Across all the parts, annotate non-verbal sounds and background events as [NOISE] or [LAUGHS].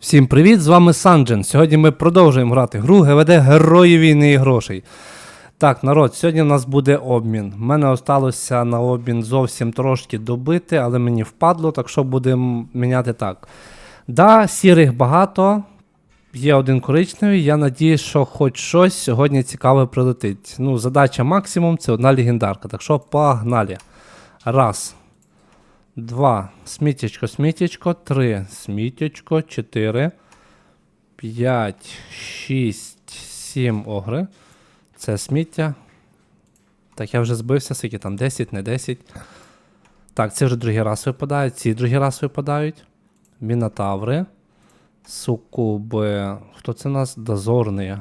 Всім привіт! З вами Санджен. Сьогодні ми продовжуємо грати гру ГВД Герої війни і грошей. Так, народ, сьогодні у нас буде обмін. У мене осталося на обмін зовсім трошки добити, але мені впадло, так що будемо міняти так. Да, сірих багато, є один коричневий. Я надіюсь, що хоч щось сьогодні цікаве прилетить. Ну, задача максимум це одна легендарка. Так що погнали. Раз. Два. Смітечко, смітечко. Три. Смітечко. Чотири. П'ять. Шість. Сім огри. Це сміття. Так, я вже збився, скільки там 10, не 10. Так, це вже другий раз випадають. Ці другий раз випадають. Мінотаври. Сукуби. Хто це у нас? Дозорний.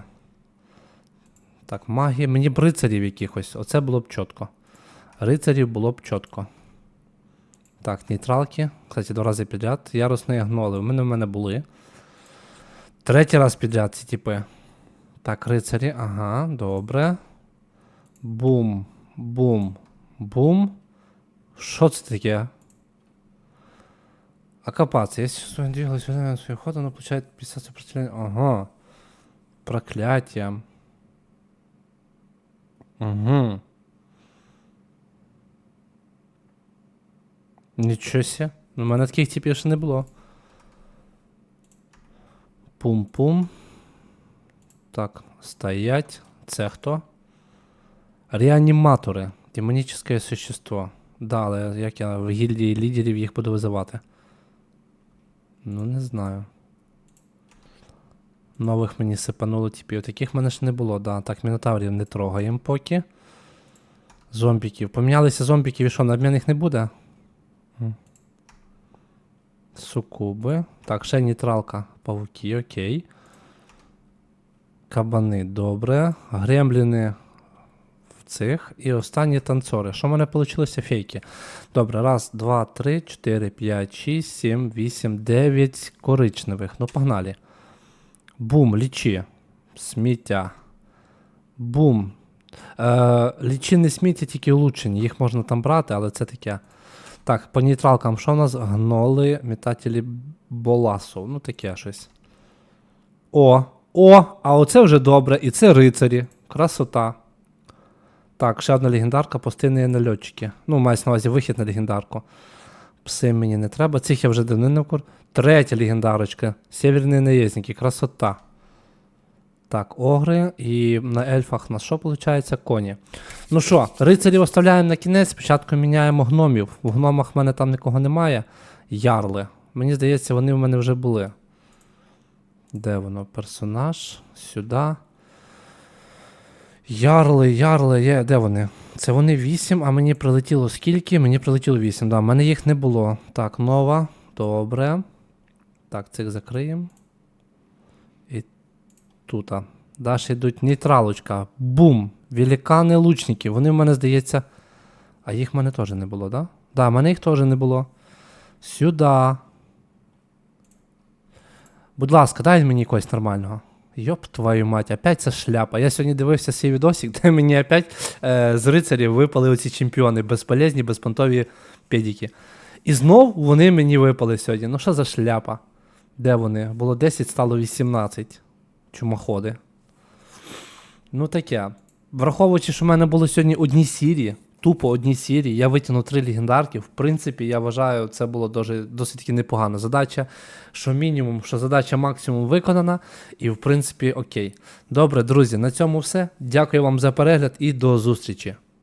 Так, магія. Мені б рицарів якихось. Оце було б чітко. Рицарів було б чітко. Так, нейтралки. Кстати, два рази підряд. Ярусні гноли. У мене в мене були. Третій раз підряд ці типи. Так, рицарі. Ага, добре. Бум. Бум. Бум. Що це таке? Окопаться. Если что двигалось свой ход, оно получает 50 сопротивления. Ага. Проклятие. Угу. Нічого сі. У мене таких типів ще не було. Пум-пум. Так, стоять. Це хто? Реаніматори. Демонічне существо. Да, але як я в гільдії лідерів їх буду визивати? Ну, не знаю. Нових мені сипануло типів. Таких в мене ж не було, да. Так, мінотаврів не трогаємо поки. Зомбіків. Помінялися зомбіків і що, надмінних не буде? Сукуби. Так, ще нейтралка. Павуки, окей. Кабани, добре. Гремліни в цих. І останні танцори. Що в мене вийшло? Фейки. Добре, раз, два, три, чотири, п'ять, шість, сім, вісім, дев'ять коричневих. Ну, погнали. Бум, лічі. Сміття. Бум. Е, лічі не сміття, тільки улучшені. Їх можна там брати, але це таке. Так, по нейтралкам, що у нас? Гноли, метателі боласу. Ну, таке щось. О, о, а оце вже добре. І це рицарі. Красота. Так, ще одна легендарка, постійні нальотчики. Ну, мається на увазі вихід на легендарку. Пси мені не треба. Цих я вже давно не вкур. Третя легендарочка. Северні наєзники. Красота. Так, огри. І на ельфах на що виходить? Коні. Ну що, рицарів оставляємо на кінець. Спочатку міняємо гномів. У гномах в мене там нікого немає. Ярли. Мені здається, вони в мене вже були. Де воно? Персонаж. Сюди. Ярли, ярли, є. Де вони? Це вони 8, а мені прилетіло скільки? Мені прилетіло 8, да, в мене їх не було. Так, нова. Добре. Так, цих закриємо. Тут. Далі йдуть нейтралочка. Бум! Великани лучники. Вони в мене здається. А їх в мене теж не було, да? Да, в мене їх теж не було. Сюди. Будь ласка, дай мені якогось нормального. Йоп, твою мать, опять ця шляпа. Я сьогодні дивився свій відосик, [LAUGHS] де мені опять е, з рицарів випали оці чемпіони, безполезні, безпонтові педіки. І знов вони мені випали сьогодні. Ну що за шляпа? Де вони? Було 10, стало 18. Чумоходи. Ну таке. Враховуючи, що в мене були сьогодні одні сірі, тупо одні сірі, я витягнув три легендарки. В принципі, я вважаю, це була досить таки непогана задача. Що мінімум, що задача максимум виконана, і в принципі окей. Добре, друзі, на цьому все. Дякую вам за перегляд і до зустрічі.